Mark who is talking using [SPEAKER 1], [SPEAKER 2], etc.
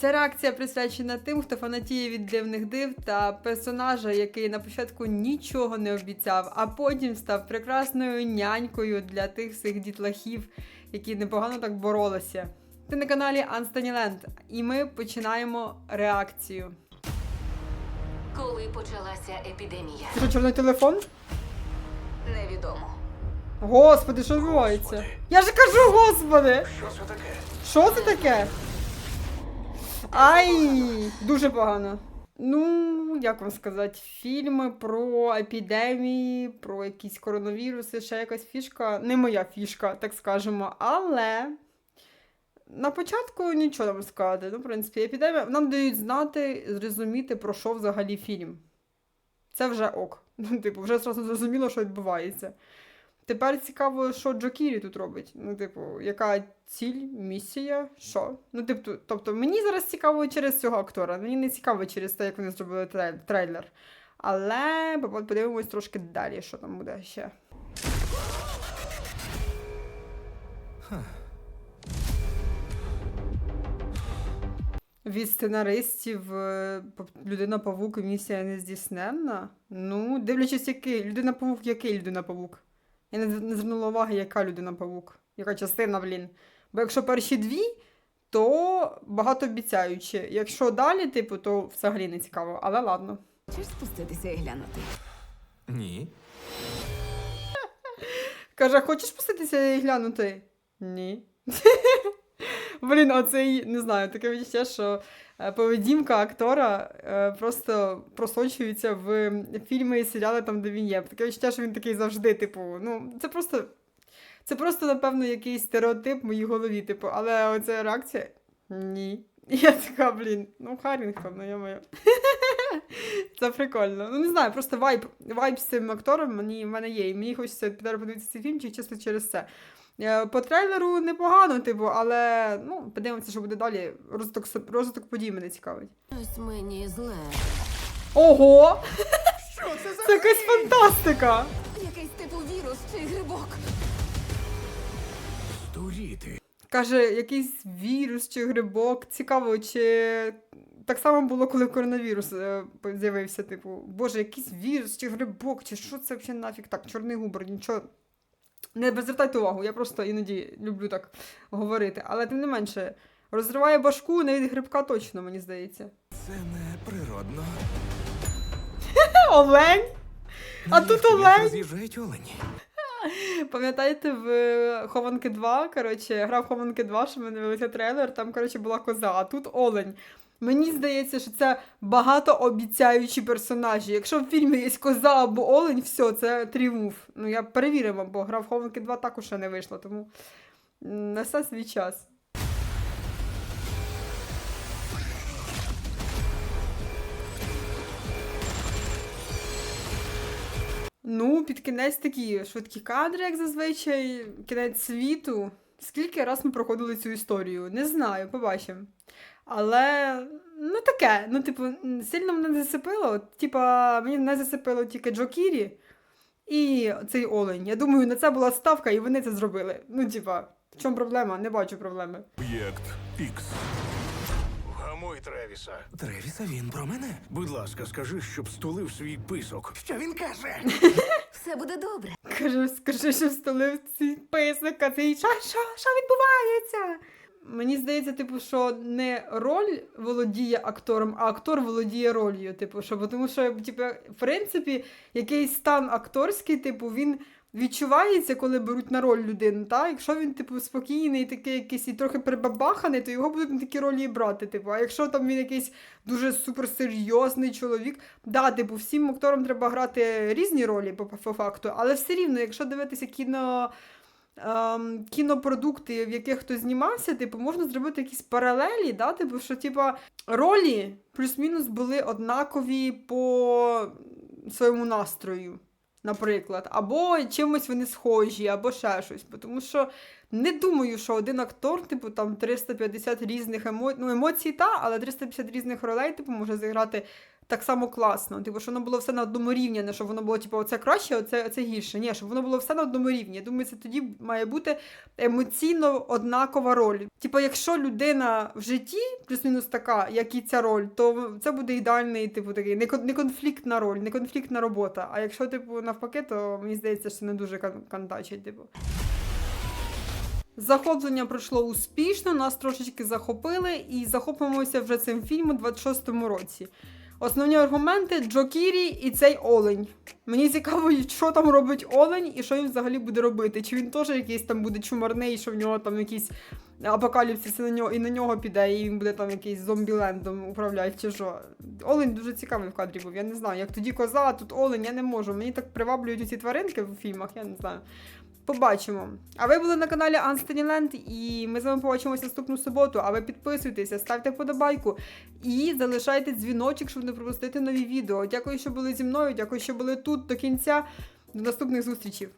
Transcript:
[SPEAKER 1] Ця реакція присвячена тим, хто фанатіє від дивних див та персонажа, який на початку нічого не обіцяв, а потім став прекрасною нянькою для тих всіх дітлахів, які непогано так боролися. Ти на каналі Анстаніленд, і ми починаємо реакцію.
[SPEAKER 2] Коли почалася епідемія,
[SPEAKER 1] Це що, чорний телефон?
[SPEAKER 2] невідомо.
[SPEAKER 1] Господи, що відбувається? Я ж кажу, господи!
[SPEAKER 3] Що це таке?
[SPEAKER 1] Що це таке? Ай, дуже погано. Ну, як вам сказати, фільми про епідемії, про якісь коронавіруси, ще якась фішка. Не моя фішка, так скажемо. Але на початку нічого нам сказати. Ну, в принципі, епідемія нам дають знати, зрозуміти, про що взагалі фільм. Це вже ок. Ну, типу, вже зразу зрозуміло, що відбувається. Тепер цікаво, що Джокірі тут робить. Ну, типу, яка ціль, місія, що? Ну, типу, тобто, мені зараз цікаво через цього актора. Мені не цікаво через те, як вони зробили трейлер. Але по- подивимось трошки далі, що там буде ще. Від сценаристів е, Людина Павук місія не здійсненна. Ну, дивлячись, який. Людина Павук, який людина Павук? Я не, не звернула уваги, яка людина павук, яка частина, блін. Бо якщо перші дві, то багатообіцяючі. Якщо далі, типу, то взагалі не цікаво. Але ладно.
[SPEAKER 4] Хочеш спуститися і глянути?
[SPEAKER 3] Ні.
[SPEAKER 1] Каже, хочеш пуститися і глянути? Ні. Блін, оцей, не знаю, таке відчуття, що е, поведінка актора е, просто просочується в фільми і серіали там, де він є. Таке відчуття, що він такий завжди, типу, ну, це просто. Це просто, напевно, якийсь стереотип в моїй голові, типу, але оця реакція ні. Я така, блін, ну Харрінгтон, ну я моя. Це прикольно. Ну не знаю, просто вайб, вайб з цим актором мені, в мене є. І мені хочеться піде подивитися цей фільм, чи чисто через це. Е, По трейлеру непогано, типу, але ну, подивимося, що буде далі. Розвиток, розвиток подій мене цікавить.
[SPEAKER 4] Ось мені зле.
[SPEAKER 1] Ого!
[SPEAKER 3] Що це за
[SPEAKER 1] Це якась фантастика!
[SPEAKER 4] Якийсь типу вірус чи грибок.
[SPEAKER 3] здуріти?
[SPEAKER 1] Каже, якийсь вірус чи грибок. Цікаво, чи так само було, коли коронавірус е, з'явився. Типу, боже, якийсь вірус чи грибок, чи що це взагалі нафіг так, чорний губер, нічого. Не звертайте увагу, я просто іноді люблю так говорити. Але тим не менше, розриває башку не від грибка точно, мені здається.
[SPEAKER 3] Це не природно.
[SPEAKER 1] Олень! А тут олень!
[SPEAKER 3] Олені.
[SPEAKER 1] Пам'ятаєте, в е, Хованки 2, коротше, гра в Хованки 2, що ми дивилися трейлер, там, коротше, була коза, а тут олень. Мені здається, що це багатообіцяючі персонажі. Якщо в фільмі є коза або олень, все, це тріумф. Ну, я перевіримо, бо гра в Хованки 2 також ще не вийшла, тому несе свій час. Ну, під кінець такі швидкі кадри, як зазвичай, кінець світу. Скільки раз ми проходили цю історію? Не знаю, побачимо. Але ну таке, ну, типу, сильно мене не зацепило. Типа, мені не зацепило тільки Джо Кірі і цей олень. Я думаю, на це була ставка, і вони це зробили. Ну, типа, в чому проблема? Не бачу проблеми.
[SPEAKER 5] Об'єкт Ікс. Вгамуй Тревіса.
[SPEAKER 3] Тревіса, він про мене.
[SPEAKER 5] Будь ласка, скажи, щоб стулив свій писок.
[SPEAKER 3] Що він каже?
[SPEAKER 4] Все буде добре.
[SPEAKER 1] Каже, скажи, що столив цей писок, а цей що, що, що відбувається? Мені здається, типу, що не роль володіє актором, а актор володіє ролью. Типу, що, бо тому що, типу, в принципі, якийсь стан акторський, типу, він відчувається, коли беруть на роль людину. Та? Якщо він, типу, спокійний, такий якийсь і трохи прибабаханий, то його будуть на такі ролі і брати. Типу. А якщо там він якийсь дуже суперсерйозний чоловік, да, типу, всім акторам треба грати різні ролі по, по факту, але все рівно, якщо дивитися кіно. Ем, кінопродукти, в яких хтось знімався, типу, можна зробити якісь паралелі, да? типу, що типа, ролі плюс-мінус були однакові по своєму настрою, наприклад, або чимось вони схожі, або ще щось. Тому що не думаю, що один актор, типу, там 350 різних емо... ну, емоцій, та, але 350 різних ролей, типу, може зіграти так само класно. Типу, що воно було все на одному рівні, не щоб воно було, типу, оце краще, оце, оце гірше. Ні, щоб воно було все на одному рівні. Я думаю, це тоді має бути емоційно однакова роль. Типу, якщо людина в житті плюс-мінус така, як і ця роль, то це буде ідеальний, типу, такий не, кон- конфліктна роль, не конфліктна робота. А якщо, типу, навпаки, то мені здається, що не дуже кан- кантачить, типу. Захоплення пройшло успішно, нас трошечки захопили і захопимося вже цим фільмом у 26-му році. Основні аргументи Джо Кірі і цей олень. Мені цікаво, що там робить олень і що він взагалі буде робити. Чи він теж якийсь там буде чумарний, що в нього там якийсь апокаліпсис на нього, і на нього піде, і він буде там якийсь зомбілендом управляти, чи що. Олень дуже цікавий в кадрі був. Я не знаю. Як тоді коза, а тут олень, я не можу. Мені так приваблюють ці тваринки в фільмах, я не знаю. Побачимо. А ви були на каналі Анстаніленд, і ми з вами побачимося наступну суботу. А ви підписуйтеся, ставте вподобайку і залишайте дзвіночок, щоб не пропустити нові відео. Дякую, що були зі мною. Дякую, що були тут до кінця. До наступних зустрічей.